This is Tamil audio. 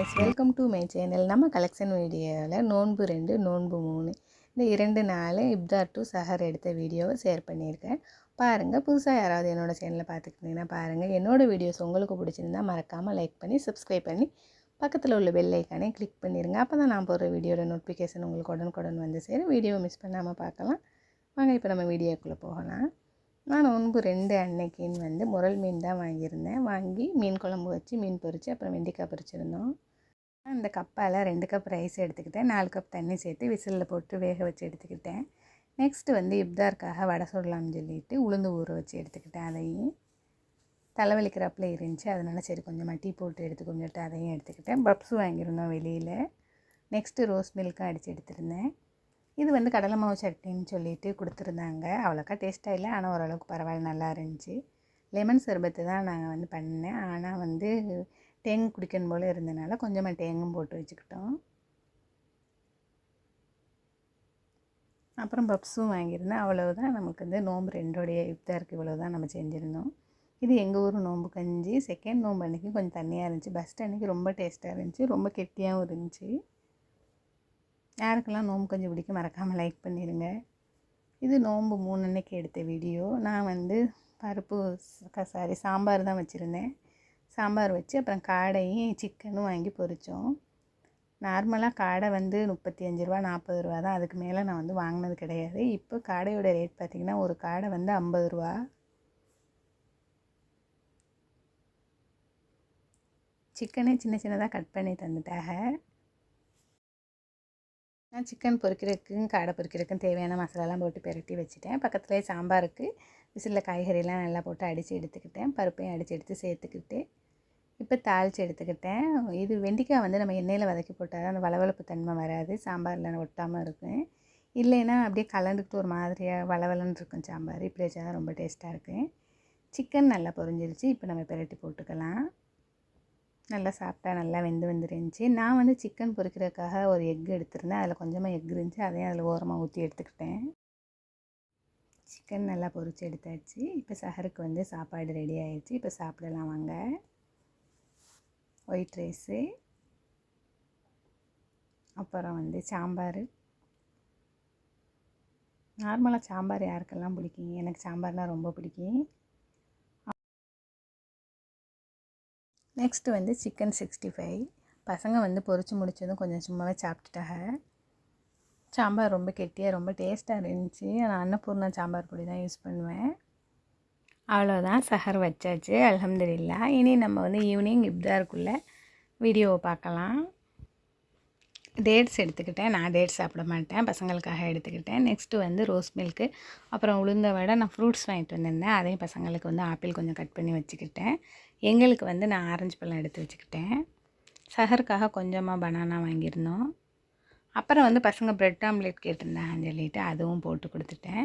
Guys welcome to my channel நம்ம கலெக்ஷன் வீடியோவில் நோன்பு ரெண்டு நோன்பு மூணு. இந்த இரண்டு நாள் இப்தார் டு சஹர் எடுத்த வீடியோவை ஷேர் பண்ணியிருக்கேன். பாருங்கள் புதுசாக யாராவது என்னோடய சேனலை பார்த்துக்கிட்டிங்கன்னா பாருங்கள் என்னோடய வீடியோஸ் உங்களுக்கு பிடிச்சிருந்தா மறக்காமல் லைக் பண்ணி சப்ஸ்கிரைப் பண்ணி பக்கத்தில் உள்ள பெல் ஐக்கானே கிளிக் பண்ணிடுங்க அப்போ தான் நான் போடுற வீடியோட நோட்டிஃபிகேஷன் உங்களுக்கு உடனுக்குடன் வந்து சேரும். வீடியோவை மிஸ் பண்ணாமல் பார்க்கலாம். வாங்க இப்போ நம்ம வீடியோக்குள்ளே போகலாம். நான் நோன்பு ரெண்டு அன்னைக்குன்னு வந்து முரல் மீன் தான் வாங்கியிருந்தேன். வாங்கி மீன் குழம்பு வச்சு மீன் பொரித்து அப்புறம் வெண்டிக்காய் பொரிச்சிருந்தோம். அந்த கப்பால் ரெண்டு கப் ரைஸ் எடுத்துக்கிட்டேன். நாலு கப் தண்ணி சேர்த்து விசிலில் போட்டு வேக வச்சு எடுத்துக்கிட்டேன். நெக்ஸ்ட்டு வந்து இப்தாருக்காக வடை சுடலாம்னு சொல்லிட்டு உளுந்து ஊற வச்சு எடுத்துக்கிட்டேன் அதையும். தலைவலிக்கிறப்பில் இருந்துச்சு. அதனால் சரி கொஞ்சமாக டீ போட்டு எடுத்து கொஞ்சம் அதையும் எடுத்துக்கிட்டேன். பப்ஸு வாங்கியிருந்தோம் வெளியில். நெக்ஸ்ட்டு ரோஸ் மில்க்கும் அடித்து எடுத்திருந்தேன். இது வந்து கடலை மாவு சட்னின்னு சொல்லிட்டு கொடுத்துருந்தாங்க. அவ்வளோக்கா டேஸ்ட்டாக இல்லை. ஆனால் ஓரளவுக்கு பரவாயில்ல நல்லா இருந்துச்சு. லெமன் சர்பத்து தான் நாங்கள் வந்து பண்ணேன். ஆனால் வந்து தேங்கு குடிக்கணும் போல் இருந்தனால கொஞ்சமாக தேங்கும் போட்டு வச்சுக்கிட்டோம். அப்புறம் பப்ஸும் வாங்கியிருந்தேன். அவ்வளவுதான். நமக்கு வந்து நோம்பு ரெண்டோடைய இஃப்தாருக்கு இவ்வளோ தான் நம்ம செஞ்சுருந்தோம். இது எங்கள் ஊர் நோம்பு கஞ்சி. செகண்ட் நோம்பு அன்றைக்கி கொஞ்சம் தண்ணியாக இருந்துச்சு. ஃபஸ்ட் அன்றைக்கி ரொம்ப டேஸ்ட்டாக இருந்துச்சு. ரொம்ப கெட்டியாகவும் இருந்துச்சு. யாருக்கெல்லாம் நோம்பு கஞ்சி பிடிக்க மறக்காமல் லைக் பண்ணிடுங்க இது நோம்பு மூணு அன்னைக்கு எடுத்த வீடியோ நான் வந்து பருப்பு சாரி சாம்பார் தான் வச்சுருந்தேன். சாம்பார் வச்சு அப்புறம் காடையும் சிக்கனும் வாங்கி பொரித்தோம் நார்மலாக காடை வந்து முப்பத்தி அஞ்சு ரூபா நாற்பது ரூபா தான். அதுக்கு மேலே நான் வந்து வாங்கினது கிடையாது. இப்போ காடையோட ரேட் பார்த்திங்கன்னா ஒரு காடை வந்து ஐம்பது ரூபா. சிக்கனே சின்ன சின்னதாக கட் பண்ணி தந்துட்டாங்க நான் சிக்கன் பொரிக்கிறதுக்கும் காடை பொரிக்கிறதுக்கும் தேவையான மசாலாலாம் போட்டு பெரட்டி வச்சுட்டேன். பக்கத்துலேயே சாம்பாருக்கு விசிலில் காய்கறிலாம் நல்லா போட்டு அடித்து எடுத்துக்கிட்டேன். பருப்பையும் அடித்து எடுத்து சேர்த்துக்கிட்டு இப்போ தாளித்து எடுத்துக்கிட்டேன். இது வெண்டிக்காய் வந்து நம்ம எண்ணெயில் வதக்கி போட்டால் தான் அந்த வளவளப்பு தன்மை வராது. சாம்பாரில் ஒட்டாமல் இருக்கும். இல்லைன்னா அப்படியே கலந்துக்கிட்டு ஒரு மாதிரியாக வளவலன்னு இருக்கும் சாம்பார். இப்படி வச்சால் தான் ரொம்ப டேஸ்ட்டாக இருக்கும். சிக்கன் நல்லா பொரிஞ்சிருச்சு. இப்போ நம்ம பெரட்டி போட்டுக்கலாம். நல்லா சாப்பிட்டா நல்லா வெந்து வந்துருந்துச்சு நான் வந்து சிக்கன் பொரிக்கிறதுக்காக ஒரு எக் எடுத்திருந்தேன். அதில் கொஞ்சமாக எக் இருந்துச்சு. அதையும் அதில் ஓரமாக ஊற்றி எடுத்துக்கிட்டேன். சிக்கன் நல்லா பொரித்து எடுத்தாச்சு. இப்போ சஹருக்கு வந்து சாப்பாடு ரெடி ஆயிடுச்சு இப்போ சாப்பிடலாம் வாங்க. ஒயிட் ரைஸு அப்புறம் வந்து சாம்பார். நார்மலாக சாம்பார் யாருக்கெல்லாம் பிடிக்கும்? எனக்கு சாம்பார்னால் ரொம்ப பிடிக்கும். நெக்ஸ்ட்டு வந்து சிக்கன் சிக்ஸ்டி ஃபைவ் பசங்க வந்து பொறிச்சு முடித்ததும் கொஞ்சம் சும்மாவே சாப்பிட்டுட்டாங்க. சாம்பார் ரொம்ப கெட்டியாக ரொம்ப டேஸ்ட்டாக இருந்துச்சு. நான் அன்னபூர்ணா சாம்பார் பொடி தான் யூஸ் பண்ணுவேன். அவ்வளோதான் சஹர் வச்சாச்சு அலமதுல்லா இனி நம்ம வந்து ஈவினிங் இப்தாருக்குள்ளே வீடியோவை பார்க்கலாம். டேட்ஸ் எடுத்துக்கிட்டேன் நான் டேட்ஸ் சாப்பிட மாட்டேன் பசங்களுக்காக எடுத்துக்கிட்டேன். நெக்ஸ்ட்டு வந்து ரோஸ் மில்க்கு அப்புறம் உளுந்த வடை நான் ஃப்ரூட்ஸ் வாங்கிட்டு வந்திருந்தேன். அதையும் பசங்களுக்கு வந்து ஆப்பிள் கொஞ்சம் கட் பண்ணி வச்சுக்கிட்டேன். எங்களுக்கு வந்து நான் ஆரஞ்சு பழம் எடுத்து வச்சுக்கிட்டேன். சஹருக்காக கொஞ்சமாக பனானா வாங்கியிருந்தோம். அப்புறம் வந்து பசங்க ப்ரெட் ஆம்லேட் கேட்டிருந்தாங்கன்னு சொல்லிவிட்டு அதுவும் போட்டு கொடுத்துட்டேன்.